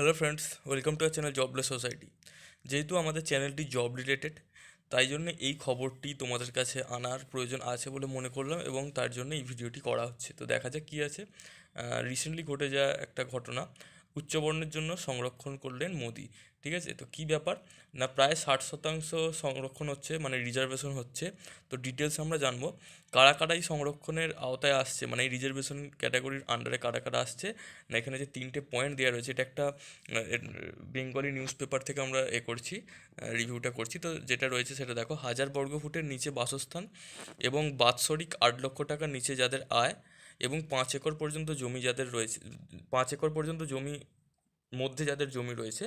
Hello friends welcome to our channel jobless society যেহেতু আমাদের চ্যানেলটি জব রিলেটেড তাই জন্য এই খবরটি তোমাদের কাছে আনার প্রয়োজন আছে বলে মনে করলাম এবং তার জন্য এই ভিডিওটি করা হচ্ছে। তো দেখা যাক কী আছে। রিসেন্টলি ঘটে যাওয়া একটা ঘটনা। উচ্চবর্ণের জন্য সংরক্ষণ করলেন মোদি। ঠিক আছে? তো কী ব্যাপার? না, প্রায় ষাট শতাংশ সংরক্ষণ হচ্ছে মানে রিজার্ভেশন হচ্ছে। তো ডিটেলস আমরা জানব। কারা কারা এই সংরক্ষণের আওতায় আসছে? মানে এই রিজার্ভেশন ক্যাটাগরির আন্ডারে কারা কারা আসছে? না, এখানে যে তিনটে পয়েন্ট দেওয়া রয়েছে, এটা একটা বেঙ্গলি নিউজ পেপার থেকে আমরা এ করছি রিভিউটা করছি। তো যেটা রয়েছে সেটা দেখো, হাজার বর্গ ফুটের নিচে বাসস্থান এবং বাৎসরিক আট লক্ষ টাকার নিচে যাদের আয় এবং পাঁচ একর পর্যন্ত জমি যাদের রয়েছে, পাঁচ একর পর্যন্ত জমি, মধ্যে যাদের জমি রয়েছে,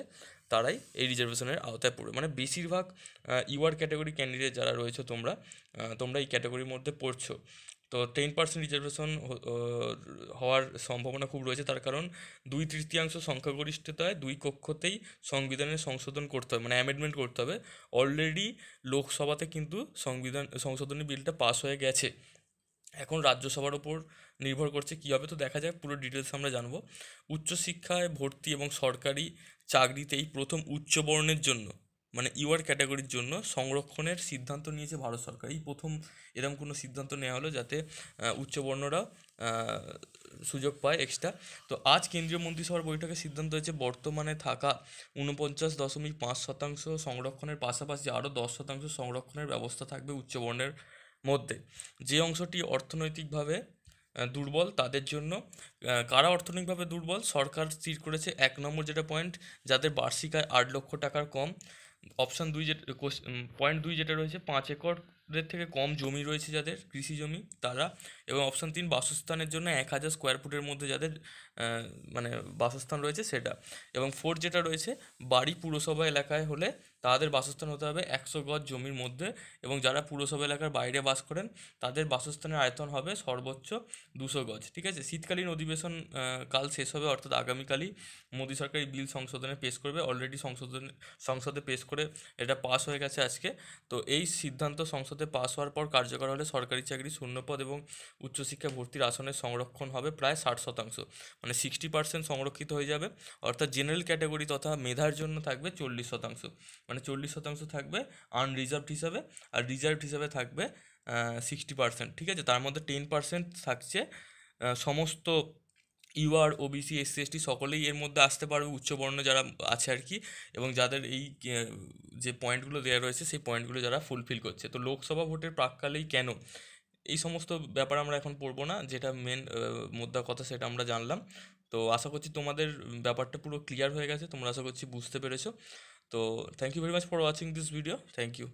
তারাই এই রিজার্ভেশনের আওতায় পড়বে। মানে বেশিরভাগ ইউআর ক্যাটাগরি ক্যান্ডিডেট যারা রয়েছে তোমরা তোমরা এই ক্যাটাগরির মধ্যে পড়ছো। তো টেন পার্সেন্ট রিজার্ভেশন হওয়ার সম্ভাবনা খুব রয়েছে। তার কারণ দুই তৃতীয়াংশ সংখ্যাগরিষ্ঠতায় দুই কক্ষতেই সংবিধানের সংশোধন করতে হবে মানে অ্যামেন্ডমেন্ট করতে হবে। অলরেডি লোকসভাতে কিন্তু সংবিধান, সংশোধনী বিলটা পাস হয়ে গেছে। এখন রাজ্যসভার ওপর নির্ভর করছে কী হবে, তো দেখা যাক, পুরো ডিটেলস আমরা জানব। উচ্চশিক্ষায় ভর্তি এবং সরকারি চাকরিতেই প্রথম উচ্চবর্ণের জন্য মানে ইউআর ক্যাটাগরির জন্য সংরক্ষণের সিদ্ধান্ত নিয়েছে ভারত সরকার। এই প্রথম এরকম কোনো সিদ্ধান্ত নেওয়া হলো যাতে উচ্চবর্ণরা সুযোগ পায় এক্সট্রা তো আজ কেন্দ্রীয় মন্ত্রিসভার বৈঠকে সিদ্ধান্ত হয়েছে, বর্তমানে থাকা উনপঞ্চাশ দশমিক পাঁচ শতাংশ সংরক্ষণের পাশাপাশি আরও দশ শতাংশ সংরক্ষণের ব্যবস্থা থাকবে উচ্চবর্ণের মধ্যে। যে অংশটি অর্থনৈতিকভাবে দুর্বল, তাদের জন্য কারা অর্থনৈতিকভাবে দুর্বল? সরকার স্থির করেছে এক নম্বর যেটা পয়েন্ট যাদের বার্ষিক আয় আট লক্ষ টাকার কম। অপশান দুই যে পয়েন্ট দুই যেটা রয়েছে, পাঁচ একরের থেকে কম জমি রয়েছে যাদের, কৃষি জমি, তারা, এবং অপশান তিন বাসস্থানের জন্য এক হাজার স্কোয়ার ফুটের মধ্যে যাদের মানে বাসস্থান রয়েছে সেটা। এবং ফোর যেটা রয়েছে, বাড়ি পুরসভা এলাকায় হলে তাদের বাসস্থান হতে হবে একশো গজ জমির মধ্যে, এবং যারা পুরসভা এলাকার বাইরে বাস করেন, তাদের বাসস্থানের আয়তন হবে সর্বোচ্চ দুশো গজ। ঠিক আছে? শীতকালীন অধিবেশন কাল শেষ হবে, অর্থাৎ আগামীকালই মোদী সরকার এই বিল সংশোধনে পেশ করবে। অলরেডি সংশোধন, সংসদে পেশ করে এটা পাস হয়ে গেছে আজকে। তো এই সিদ্ধান্ত সংসদে পাস হওয়ার পর কার্যকর হলে সরকারি চাকরি শূন্যপদ এবং উচ্চশিক্ষা ভর্তির আসনের সংরক্ষণ হবে প্রায় ষাট শতাংশ। মানে সিক্সটি পার্সেন্ট সংরক্ষিত হয়ে যাবে। অর্থাৎ জেনারেল ক্যাটাগরি তথা মেধার জন্য থাকবে চল্লিশ শতাংশ। মানে চল্লিশ শতাংশ থাকবে আনরিজার্ভড হিসাবে আর রিজার্ভড হিসাবে থাকবে সিক্সটি পার্সেন্ট ঠিক আছে? তার মধ্যে টেন পার্সেন্ট থাকছে সমস্ত ইউআর, ওবিসি এসসি এসটি সকলেই এর মধ্যে আসতে পারবে উচ্চবর্ণ যারা আছে আর কি এবং যাদের এই যে পয়েন্টগুলো দেওয়া রয়েছে সেই পয়েন্টগুলো যারা ফুলফিল করছে। তো লোকসভা ভোটের প্রাককালেই কেন? এই সমস্ত ব্যাপার আমরা এখন পড়ব না, যেটা মেন মুদ্রা কথা সেটা আমরা জানলাম। তো আশা করছি তোমাদের ব্যাপারটা পুরো ক্লিয়ার হয়ে গেছে, তোমরা আশা করছি বুঝতে পেরেছ। তো thank you very much for watching this video thank you